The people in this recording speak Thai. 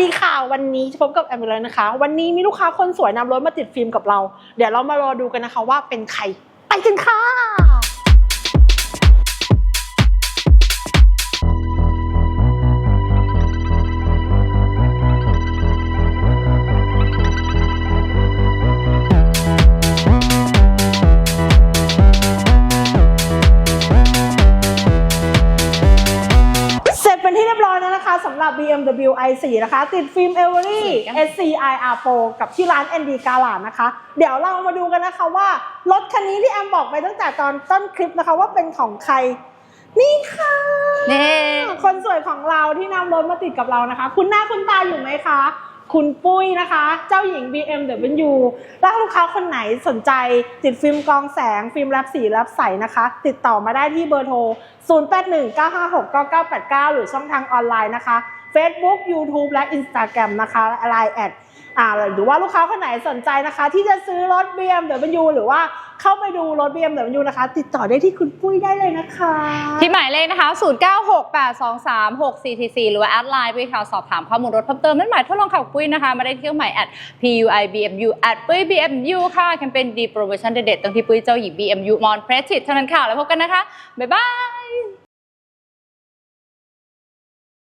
ดีค่ะวันนี้พบกับแอมเลยนะคะ วันนี้มีลูกค้าคนสวยนำรถมาติดฟิล์มกับเรา เดี๋ยวเรามารอดูกันนะคะว่าเป็นใคร ไปกันค่ะ ที่เรียบร้อยแล้วนะคะสำหรับ BMW i4 นะคะ ติดฟิล์ม e v e r y SCIR Pro กับที่ร้าน ND g a l a นะคะ เดี๋ยวเรามาดูกันนะคะว่า รถคันนี้ที่แอมบอกไปตั้งแต่ตอนต้นคลิปนะคะว่าเป็นของใคร นี่ค่ะเน่คนสวยของเราที่นำรถมาติดกับเรานะคะ คุณหน้าคุณตาอยู่ไหมคะ คุณปุ้ยนะคะ เจ้าหญิง BMW ถ้าลูกค้าคนไหนสนใจติดฟิล์มกองแสง ฟิล์มแลบสีแลบใสนะคะ ติดต่อมาได้ที่เบอร์โทร 0819569989 หรือช่องทางออนไลน์นะคะ Facebook YouTube และ Instagram นะคะ Line แอด อ่าหรือว่าลูกค้าคนไหนสนใจนะคะ ที่จะซื้อรถ BMW หรือว่าเข้าไปดูรถ BMW นะคะ ติดต่อได้ที่คุณปุ้ยได้เลยนะคะ ที่หมายเลขนะคะ 0968236444 หรือว่าแอดไลน์ไปค่ะสอบถามข้อมูลรถเพิ่มเติมนั่นหมายทดลองขับปุ้ยนะคะ มาได้ที่เครื่องหมายแอด PUIBMU แอดปุ้ย BMU ค่ะแคมเปญดีโปรโมชั่นเด็ดๆตรงที่ปุ้ยเจ้าหญิง BMU มอนเพรส i ิเท่านั้นค่ะ แล้วพบกันนะคะ บ๊ายบาย